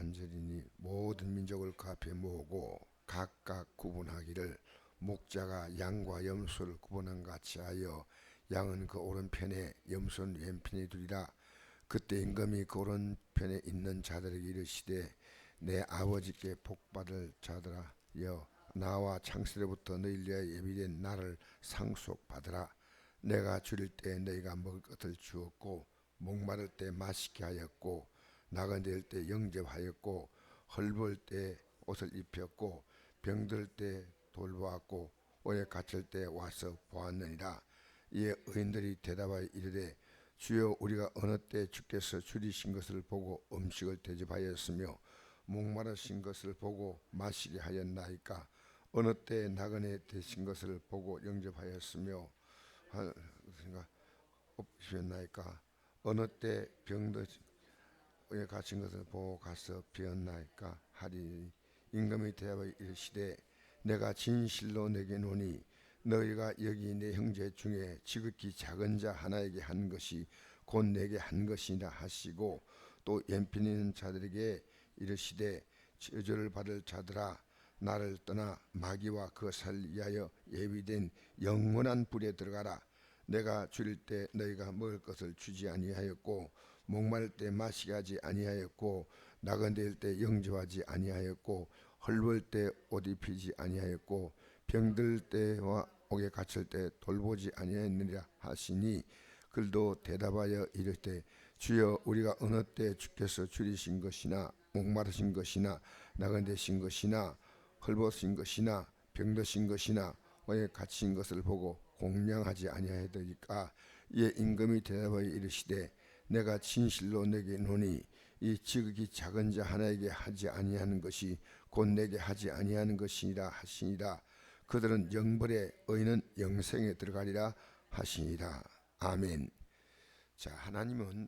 안절이니 모든 민족을 그 앞에 모으고 각각 구분하기를 목자가 양과 염소를 구분한 같이 하여 양은 그 오른편에 염소는 왼편에 두리라. 그때 임금이 그 오른편에 있는 자들에게 이르시되 내 아버지께 복받을 자들아 여 나와 창세로부터 너희를 예비된 나를 상속받으라. 내가 줄일 때 너희가 먹을 것을 주었고 목마를 때 마시게 하였고 나그네일 때 영접하였고 헐볼 때 옷을 입혔고 병들 때 돌보았고 오래 갇힐 때 와서 보았느니라. 이에 의인들이 대답하여 이르되 주여 우리가 어느 때 주께서 줄이신 것을 보고 음식을 대접하였으며 목마르신 것을 보고 마시게 하였나이까? 어느 때 나그네 되신 것을 보고 영접하였으며 하- 없으셨나이까? 어느 때 병드 에 갇힌 것을 보고 가서 비었나이까 하리 임금이 대답하여 이르시되 내가 진실로 내게 노니 너희가 여기 내 형제 중에 지극히 작은 자 하나에게 한 것이 곧 내게 한 것이라 하시고 또 연필 있는 자들에게 이르시되 저주를 받을 자들아 나를 떠나 마귀와 그 살리하여 예비된 영원한 불에 들어가라. 내가 줄일 때 너희가 먹을 것을 주지 아니하였고 목마를 때 마시게 하지 아니하였고 나그네일 때 영접하지 아니하였고 헐벌 때옷 입히지 아니하였고 병들 때와 옥에 갇힐 때 돌보지 아니하였느니라 하시니 그들도 대답하여 이르되 주여 우리가 어느 때 주께서 줄이신 것이나 목마르신 것이나 나그네신 것이나 헐벗으신 것이나 병드신 것이나 옥에 갇힌 것을 보고 공양하지 아니하였더니까? 이에 임금이 대답하여 이르시되 내가 진실로 내게 노니 이 지극히 작은 자 하나에게 하지 아니하는 것이 곧 내게 하지 아니하는 것이니라 하시니라. 그들은 영벌에 의는 영생에 들어가리라 하시니라. 아멘. 자 하나님은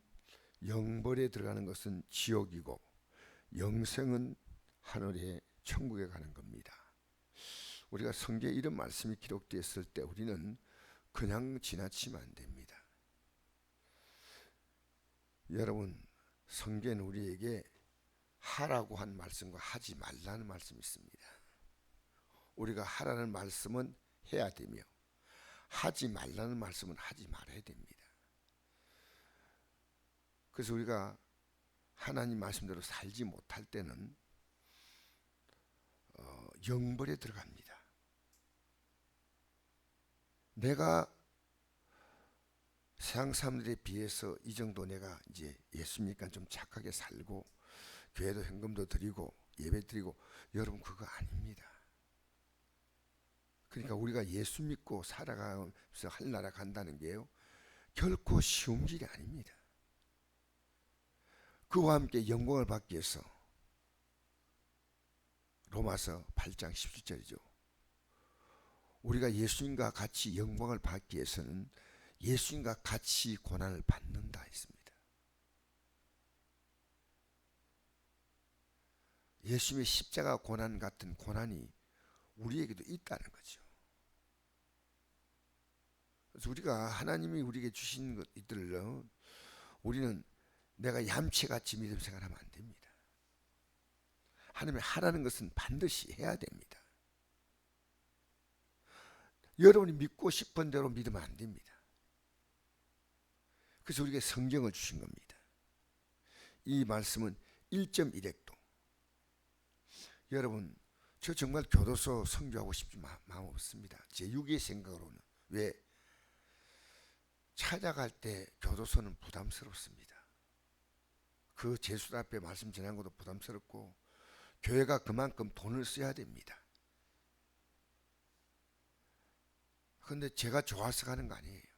영벌에 들어가는 것은 지옥이고 영생은 하늘의 천국에 가는 겁니다. 우리가 성경에 이런 말씀이 기록되었을 때 우리는 그냥 지나치면 안 됩니다 여러분 성경은 우리에게 하라고 한 말씀과 하지 말라는 말씀이 있습니다. 우리가 하라는 말씀은 해야 되며 하지 말라는 말씀은 하지 말아야 됩니다. 그래서 우리가 하나님 말씀대로 살지 못할 때는 어, 영벌에 들어갑니다. 내가 세상 사람들에 비해서 이 정도 내가 이제 예수니까 좀 착하게 살고 교회도 현금도 드리고 예배 드리고 여러분 그거 아닙니다. 그러니까 우리가 예수 믿고 살아가면서 할 나라 간다는 게요 결코 쉬운 길이 아닙니다. 그와 함께 영광을 받기 위해서 로마서 8장 17절이죠. 우리가 예수님과 같이 영광을 받기 위해서는 예수님과 같이 고난을 받는다 했습니다. 예수님의 십자가 고난 같은 고난이 우리에게도 있다는 거죠. 그래서 우리가 하나님이 우리에게 주신 것들을 우리는 내가 얌체같이 믿음 생활하면 안 됩니다. 하나님이 하라는 것은 반드시 해야 됩니다. 여러분이 믿고 싶은 대로 믿으면 안 됩니다. 그래서 우리에게 성경을 주신 겁니다. 이 말씀은 1.1핵도. 여러분, 저 정말 교도소 성교하고 싶지 마, 마음 없습니다. 제 6의 생각으로는. 왜? 찾아갈 때 교도소는 부담스럽습니다. 그 제수 앞에 말씀 전한 것도 부담스럽고, 교회가 그만큼 돈을 써야 됩니다. 근데 제가 좋아서 가는 거 아니에요.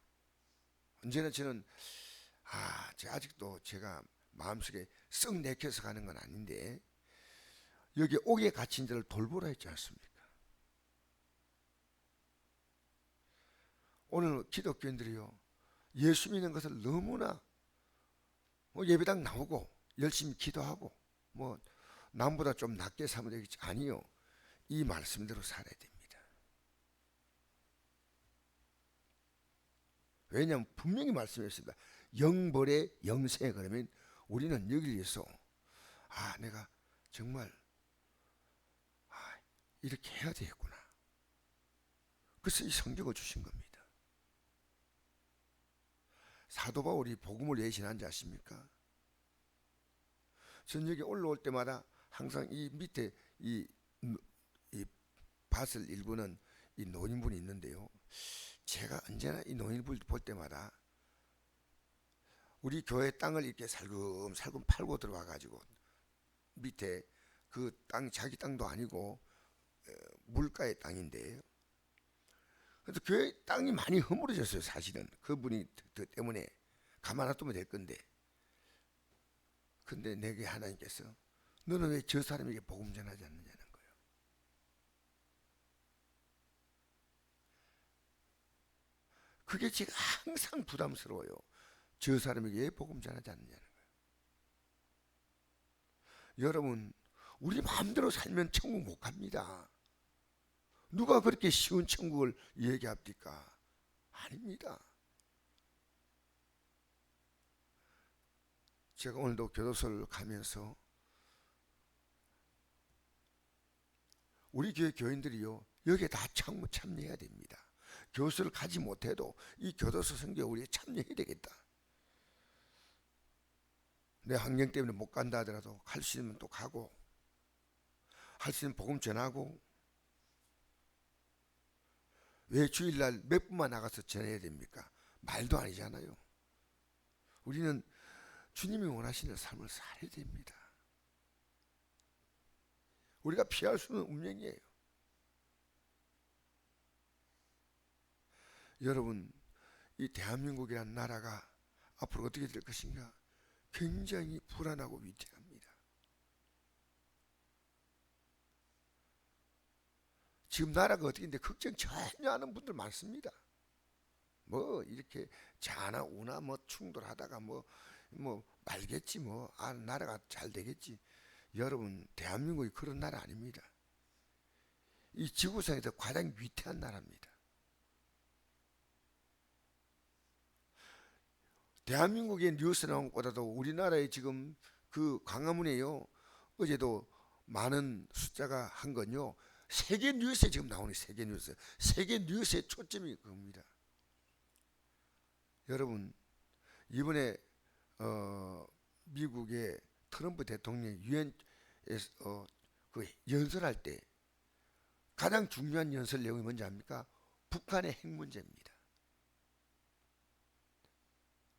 언제나 저는 아, 제 아직도 제가 마음속에 썩 내켜서 가는 건 아닌데 여기 옥에 갇힌 자를 돌보라 했지 않습니까? 오늘 기독교인들이요 예수 믿는 것을 너무나 뭐 예배당 나오고 열심히 기도하고 뭐 남보다 좀 낮게 살면 되겠지 아니요 이 말씀대로 살아야 됩니다. 왜냐하면 분명히 말씀했습니다. 영벌의 영생 그러면 우리는 여기를 위해서 아 내가 정말 아, 이렇게 해야 되겠구나. 그래서 이 성경을 주신 겁니다. 사도 바울이 복음을 왜 지난지 아십니까? 저녁에 올라올 때마다 항상 이 밑에 이, 이 밭을 일부는 이 노인분이 있는데요. 제가 언제나 이 노인분을 볼 때마다 우리 교회 땅을 이렇게 살금살금 팔고 들어와 가지고 밑에 그 땅 자기 땅도 아니고 어, 물가의 땅인데 그래서 교회 땅이 많이 허물어졌어요 사실은. 그분이 그 때문에 가만 놔두면 될 건데. 근데 내게 하나님께서 너는 왜 저 사람에게 복음 전하지 않느냐는 거예요 그게 제가 항상 부담스러워요 저 사람에게 왜 복음 전하지 않느냐는 거예요 여러분 우리 마음대로 살면 천국 못 갑니다 누가 그렇게 쉬운 천국을 얘기합니까? 아닙니다. 제가 오늘도 교도소를 가면서 우리 교회 교인들이요 여기에 다 참, 참여해야 됩니다. 교수를 가지 못해도 이 교도소 선교 우리에 참여해야 되겠다. 내 환경 때문에 못 간다 하더라도 갈 수 있으면 또 가고 할 수 있는 복음 전하고 왜 주일날 몇 분만 나가서 전해야 됩니까? 말도 아니잖아요. 우리는 주님이 원하시는 삶을 살아야 됩니다. 우리가 피할 수는 운명이에요. 여러분, 이 대한민국이라는 나라가 앞으로 어떻게 될 것인가 굉장히 불안하고 위태합니다. 지금 나라가 어떻게 인데 걱정 전혀 하는 분들 많습니다. 뭐 이렇게 자나 우나 뭐 충돌하다가 뭐뭐 말겠지 뭐 아 나라가 잘 되겠지. 여러분 대한민국이 그런 나라 아닙니다. 이 지구상에서 가장 위태한 나라입니다. 대한민국의 뉴스 나온 것보다도 우리나라의 지금 그 광화문에요 어제도 많은 숫자가 한 건요 세계 뉴스에 지금 나오는 세계 뉴스. 세계 뉴스의 초점이 그겁니다. 여러분 이번에 어, 미국의 트럼프 대통령이 유엔에서 어, 그 연설할 때 가장 중요한 연설 내용이 뭔지 압니까? 북한의 핵 문제입니다.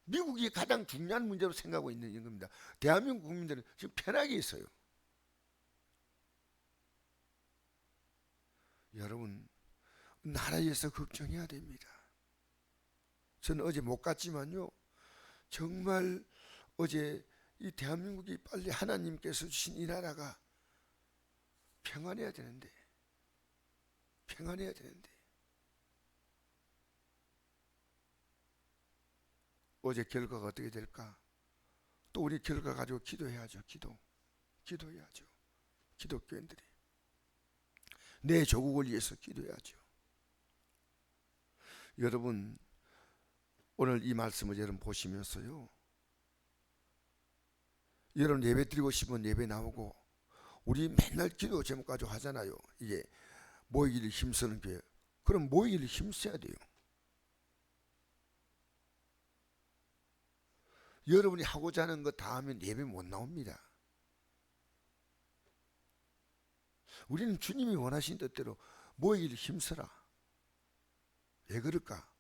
미국이 가장 중요한 문제로 생각하고 있는 겁니다. 대한민국 국민들은 지금 편하게 있어요. 여러분 나라에서 걱정해야 됩니다. 저는 어제 못 갔지만요. 정말 어제 이 대한민국이 빨리 하나님께서 주신 이 나라가 평안해야 되는데 평안해야 되는데 어제 결과가 어떻게 될까? 또 우리 결과 가지고 기도해야죠. 기도. 기도해야죠. 기독교인들이. 내 조국을 위해서 기도해야죠. 여러분 오늘 이 말씀을 여러분 보시면서요. 여러분 예배 드리고 싶으면 예배 나오고 우리 맨날 기도 제목 가지고 하잖아요. 이게 모이기를 힘쓰는 교회. 그럼 모이기를 힘써야 돼요. 여러분이 하고자 하는 거 다 하면 예배 못 나옵니다. 우리는 주님이 원하신 뜻대로 모이기를 힘써라. 왜 그럴까?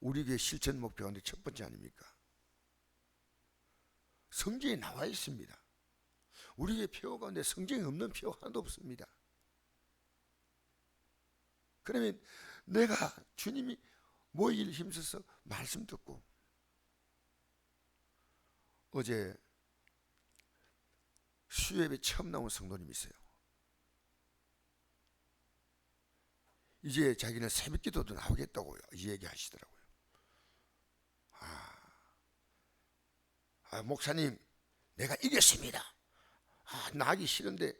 우리 교회 실천 목표 가운데 첫 번째 아닙니까? 성경에 나와 있습니다. 우리 교회 표 가운데 성경에 없는 표 하나도 없습니다. 그러면 내가 주님이 모이기를 힘써서 말씀 듣고 어제 수협에 처음 나온 성도님이 있어요. 이제 자기는 새벽 기도도 나오겠다고요. 이 얘기 하시더라고요. 아, 아, 목사님, 내가 이겼습니다. 아, 나가기 싫은데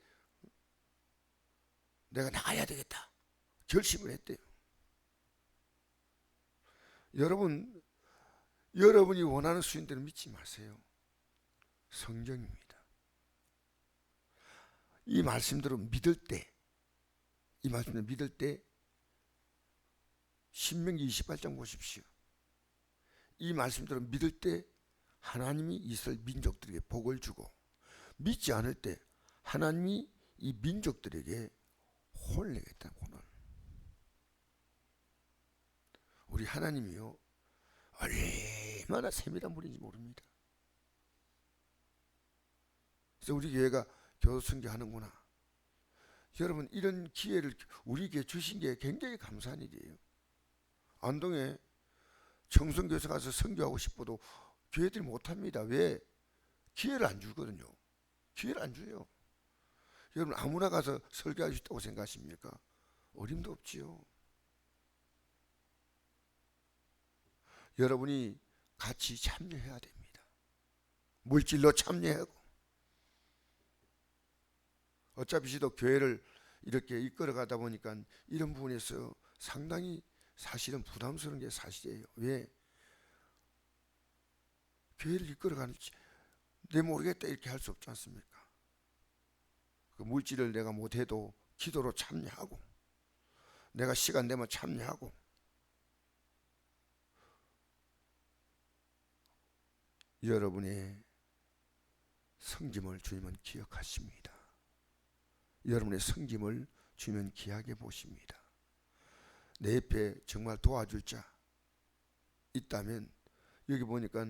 내가 나가야 되겠다. 결심을 했대요. 여러분, 여러분이 원하는 수인들을 믿지 마세요. 성경입니다. 이 말씀대로 믿을 때, 이 말씀을 믿을 때, 신명기 28장 보십시오. 이 말씀대로 믿을 때 하나님이 이스라엘 민족들에게 복을 주고 믿지 않을 때 하나님이 이 민족들에게 혼을 내겠다 혼을. 우리 하나님이요 얼마나 세밀한 분인지 모릅니다. 그래서 우리 교회가 교수승계 하는구나. 여러분 이런 기회를 우리에게 주신 게 굉장히 감사한 일이에요. 안동에 청송교사 가서 선교하고 싶어도 교회들이 못합니다. 왜? 기회를 안 주거든요. 기회를 안 줘요. 여러분 아무나 가서 설교할 수 있다고 생각하십니까? 어림도 없지요. 여러분이 같이 참여해야 됩니다. 물질로 참여하고 어차피 시도 교회를 이렇게 이끌어 가다 보니까 이런 부분에서 상당히 사실은 부담스러운 게 사실이에요. 왜? 교회를 이끌어 가는지 내 모르겠다 이렇게 할 수 없지 않습니까? 그 물질을 내가 못해도 기도로 참여하고 내가 시간 되면 참여하고 여러분의 성김을 주님은 기억하십니다. 여러분의 성김을 주님은 귀하게 보십니다. 내 옆에 정말 도와줄 자 있다면 여기 보니까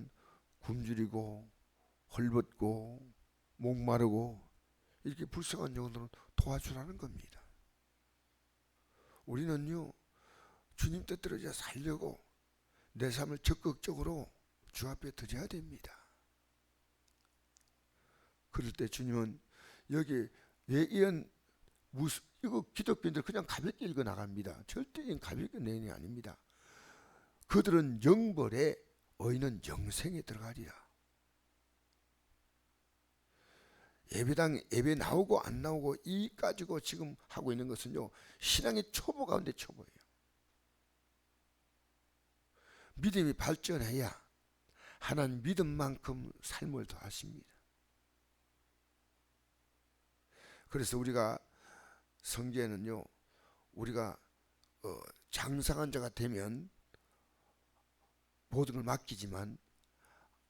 굶주리고 헐벗고 목마르고 이렇게 불쌍한 영혼들은 도와주라는 겁니다. 우리는요 주님 뜻대로 살려고 내 삶을 적극적으로 주 앞에 드려야 됩니다. 그럴 때 주님은 여기 왜 이런 무슨 이거 기독교인들 그냥 가볍게 읽어 나갑니다. 절대 이건 가볍게 내용이 아닙니다. 그들은 영벌에 어이는 영생에 들어가리라. 예배당 예배 나오고 안 나오고 이 가지고 지금 하고 있는 것은요 신앙의 초보 가운데 초보예요. 믿음이 발전해야 하나님 믿음만큼 삶을 더하십니다. 그래서 우리가 성경에는요 우리가 어, 장상한 자가 되면 모든 걸 맡기지만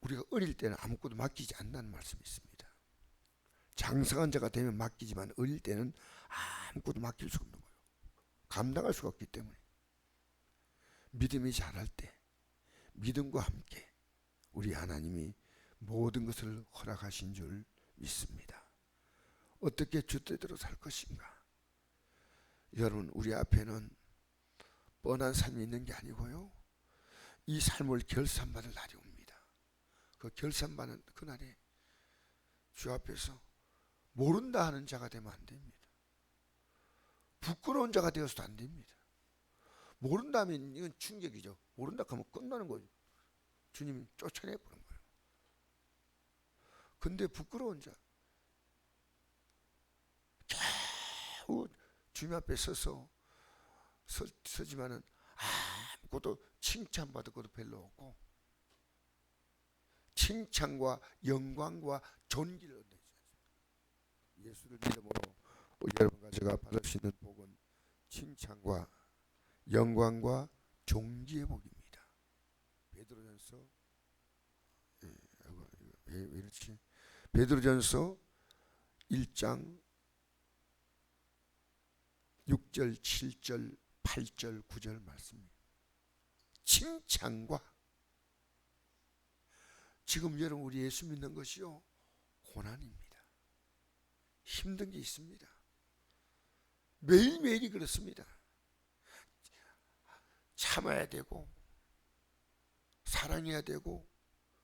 우리가 어릴 때는 아무것도 맡기지 않는다는 말씀이 있습니다. 장성한 자가 되면 맡기지만 어릴 때는 아무것도 맡길 수 없는 거예요. 감당할 수가 없기 때문에 믿음이 자랄 때 믿음과 함께 우리 하나님이 모든 것을 허락하신 줄 믿습니다. 어떻게 주뜻대로 살 것인가? 여러분 우리 앞에는 뻔한 삶이 있는 게 아니고요. 이 삶을 결산받을 날이 옵니다. 그 결산받는 그날에 주 앞에서 모른다 하는 자가 되면 안 됩니다. 부끄러운 자가 되어서도 안 됩니다. 모른다면 이건 충격이죠. 모른다 하면 끝나는 거죠. 주님이 쫓아내 버린 거예요. 근데 부끄러운 자 겨우 주님 앞에 서서 서, 서지만은 아무것도 칭찬받을 것도 별로 없고 칭찬과 영광과 존귀를 얻는 예수를 믿음으로 여러분과 제가 받을 수 있는 복은 칭찬과 영광과 종기의 복입니다. 베드로전서 예, 왜, 왜 이렇지? 베드로전서 1장 6절, 7절, 8절, 9절 말씀입니다. 칭찬과 지금 여러분 우리 예수 믿는 것이요 고난입니다. 힘든 게 있습니다. 매일매일이 그렇습니다. 참아야 되고, 사랑해야 되고,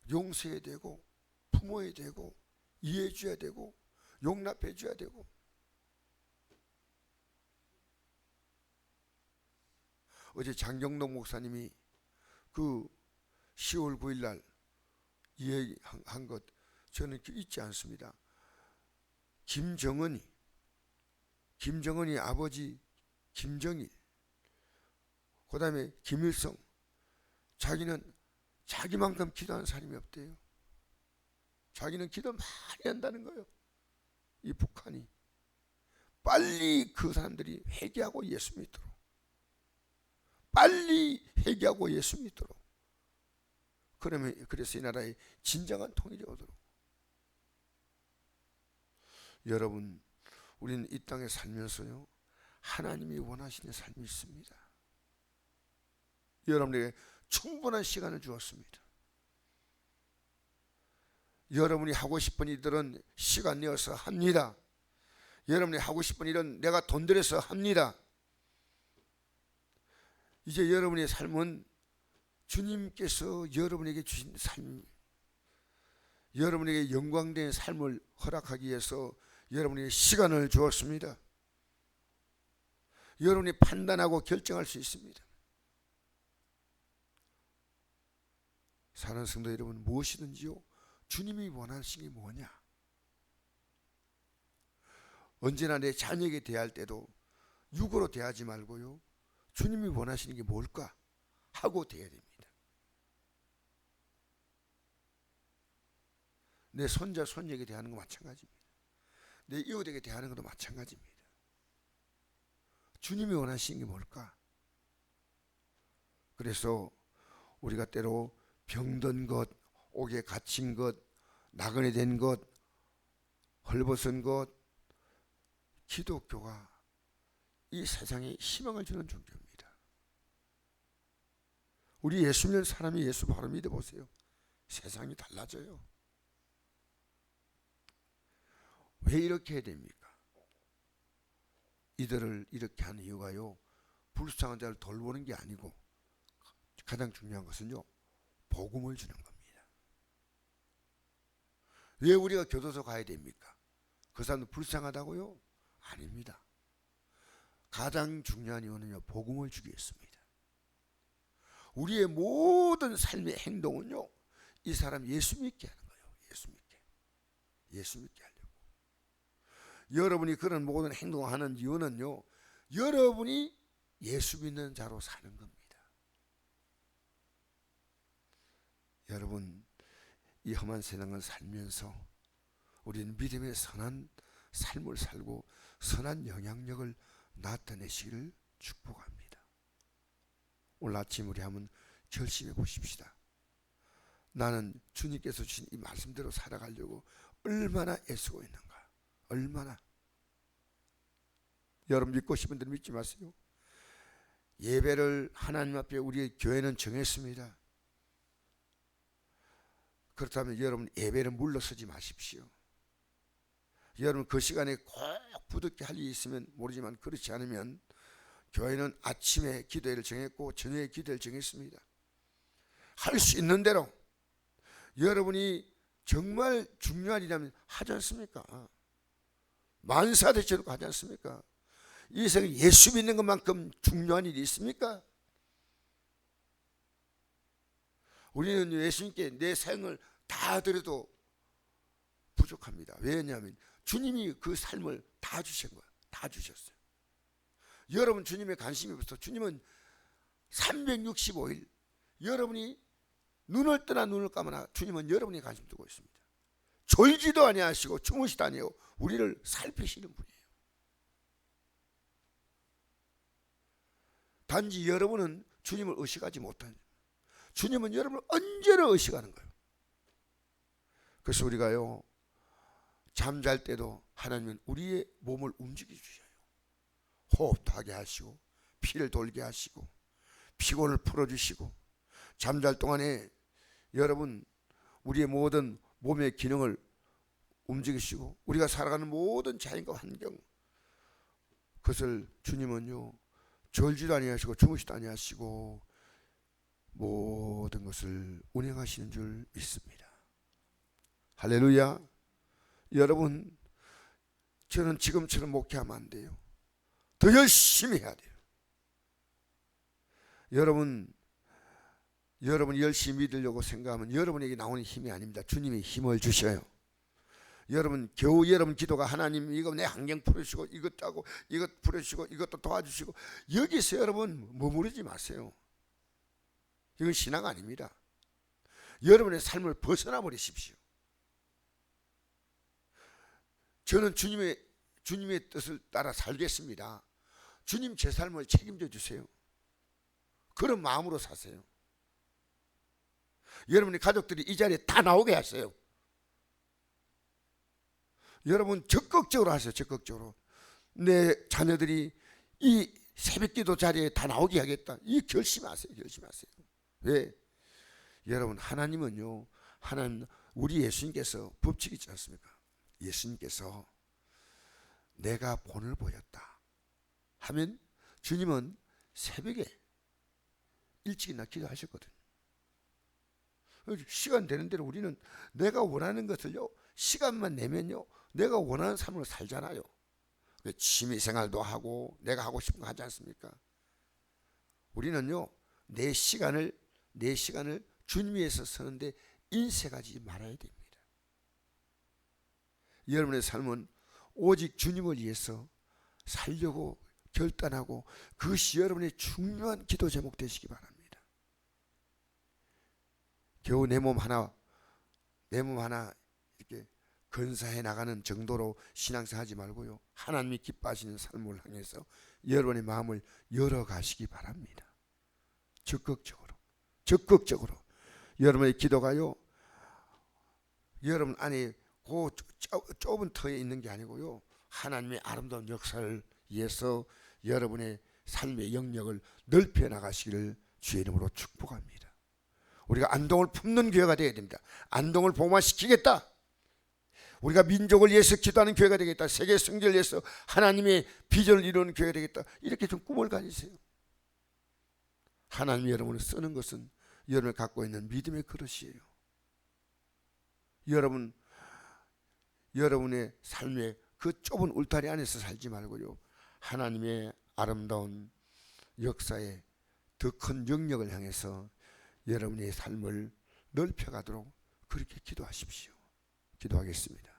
용서해야 되고, 부모해야 되고, 이해해 줘야 되고, 용납해 줘야 되고, 어제 장경동 목사님이 그 10월 9일 날 이야기한 것 저는 잊지 않습니다. 김정은이 김정은이 아버지 김정일 그 다음에 김일성 자기는 자기만큼 기도하는 사람이 없대요. 자기는 기도 많이 한다는 거예요. 이 북한이 빨리 그 사람들이 회개하고 예수 믿도록 빨리 회개하고 예수 믿도록 그러면 그래서 이 나라에 진정한 통일이 오도록 여러분 우리는 이 땅에 살면서요 하나님이 원하시는 삶이 있습니다. 여러분에게 충분한 시간을 주었습니다. 여러분이 하고 싶은 일들은 시간 내어서 합니다. 여러분이 하고 싶은 일은 내가 돈 들여서 합니다. 이제 여러분의 삶은 주님께서 여러분에게 주신 삶, 여러분에게 영광된 삶을 허락하기 위해서 여러분에게 시간을 주었습니다. 여러분이 판단하고 결정할 수 있습니다. 사는 성도 여러분 무엇이든지요 주님이 원하시는 게 뭐냐? 언제나 내 자녀에게 대할 때도 육으로 대하지 말고요 주님이 원하시는 게 뭘까 하고 대해야 됩니다. 내 손자 손녀에게 대하는 거 마찬가지입니다. 내 이웃에게 대하는 것도 마찬가지입니다. 주님이 원하시는 게 뭘까? 그래서 우리가 때로 병든 것, 옥에 갇힌 것, 나그네 된 것, 헐벗은 것, 기독교가 이 세상에 희망을 주는 종교입니다. 우리 예수 믿는 사람이 예수 바로 믿어보세요. 세상이 달라져요. 왜 이렇게 해야 됩니까? 이들을 이렇게 하는 이유가요. 불쌍한 자를 돌보는 게 아니고 가장 중요한 것은요. 복음을 주는 겁니다. 왜 우리가 교도소 가야 됩니까? 그 사람은 불쌍하다고요? 아닙니다. 가장 중요한 이유는요. 복음을 주기 위해서입니다. 우리의 모든 삶의 행동은요. 이 사람 예수 믿게 하는 거예요. 예수 믿게. 예수 믿게 하려고. 여러분이 그런 모든 행동을 하는 이유는요. 여러분이 예수 믿는 자로 사는 겁니다. 여러분 이 험한 세상을 살면서 우리는 믿음의 선한 삶을 살고 선한 영향력을 나타내시기를 축복합니다. 오늘 아침 우리 한번 결심해 보십시다. 나는 주님께서 주신 이 말씀대로 살아가려고 얼마나 애쓰고 있는가? 얼마나? 여러분 믿고 싶은 들 믿지 마세요. 예배를 하나님 앞에 우리 교회는 정했습니다. 그렇다면 여러분 예배를 물러서지 마십시오. 여러분 그 시간에 꼭 부득이 할 일이 있으면 모르지만 그렇지 않으면 교회는 아침에 기도회를 정했고 저녁에 기도회를 정했습니다. 할 수 있는 대로 여러분이 정말 중요한 일이라면 하지 않습니까? 만사대처럼 하지 않습니까? 이 세상에 예수 믿는 것만큼 중요한 일이 있습니까? 우리는 예수님께 내 생을 다 드려도 부족합니다. 왜냐하면 주님이 그 삶을 다 주신 거예요. 다 주셨어요. 여러분 주님의 관심이 없어. 주님은 365일 여러분이 눈을 뜨나 눈을 감으나 주님은 여러분이 관심 두고 있습니다. 졸지도 아니하시고 주무시도 아니요 우리를 살피시는 분이에요. 단지 여러분은 주님을 의식하지 못한 주님은 여러분을 언제나 의식하는 거예요. 그래서 우리가요 잠잘 때도 하나님은 우리의 몸을 움직여 주셔요. 호흡도 하게 하시고 피를 돌게 하시고 피곤을 풀어 주시고 잠잘 동안에 여러분 우리의 모든 몸의 기능을 움직이시고 우리가 살아가는 모든 자연과 환경 그것을 주님은요 졸지도 아니하시고 주무시도 아니하시고 모든 것을 운행하시는 줄 믿습니다. 할렐루야. 여러분 저는 지금처럼 목회하면 안 돼요. 더 열심히 해야 돼요. 여러분 여러분 열심히 믿으려고 생각하면 여러분에게 나오는 힘이 아닙니다. 주님이 힘을 주셔요. 여러분 겨우 여러분 기도가 하나님 이거 내 환경 풀어주시고 이것 하고 이것 풀어주시고 이것도 도와주시고 여기서 여러분 머무르지 마세요. 이건 신앙 아닙니다. 여러분의 삶을 벗어나 버리십시오. 저는 주님의 주님의 뜻을 따라 살겠습니다. 주님 제 삶을 책임져 주세요. 그런 마음으로 사세요. 여러분의 가족들이 이 자리에 다 나오게 하세요. 여러분 적극적으로 하세요. 적극적으로. 내 자녀들이 이 새벽기도 자리에 다 나오게 하겠다. 이 결심하세요. 결심하세요. 왜? 여러분 하나님은요. 하나님 우리 예수님께서 법칙이 있지 않습니까? 예수님께서 내가 본을 보였다 하면 주님은 새벽에 일찍 나 기도하셨거든. 시간 되는 대로 우리는 내가 원하는 것을요 시간만 내면요 내가 원하는 삶을 살잖아요. 취미 생활도 하고 내가 하고 싶은 거 하지 않습니까? 우리는요 내 시간을 내 시간을 주님 위해서 서는데 인색하지 말아야 됩니다. 여러분의 삶은 오직 주님을 위해서 살려고 결단하고 그것이 여러분의 중요한 기도 제목 되시기 바랍니다. 겨우 내 몸 하나 내 몸 하나 이렇게 건사해 나가는 정도로 신앙생활 하지 말고요. 하나님이 기뻐하시는 삶을 향해서 여러분의 마음을 열어 가시기 바랍니다. 적극적으로 적극적으로 여러분의 기도가요. 여러분 안에 그 좁은 터에 있는 게 아니고요. 하나님의 아름다운 역사를 위해서 여러분의 삶의 영역을 넓혀 나가시기를 주의 이름으로 축복합니다. 우리가 안동을 품는 교회가 되어야 됩니다. 안동을 봉화시키겠다. 우리가 민족을 위해서 기도하는 교회가 되겠다. 세계 성결을 위해서 하나님의 비전을 이루는 교회가 되겠다. 이렇게 좀 꿈을 가지세요. 하나님이 여러분을 쓰는 것은 여러분이 갖고 있는 믿음의 그릇이에요. 여러분 여러분의 삶의 그 좁은 울타리 안에서 살지 말고요. 하나님의 아름다운 역사에 더 큰 영역을 향해서 여러분의 삶을 넓혀가도록 그렇게 기도하십시오. 기도하겠습니다.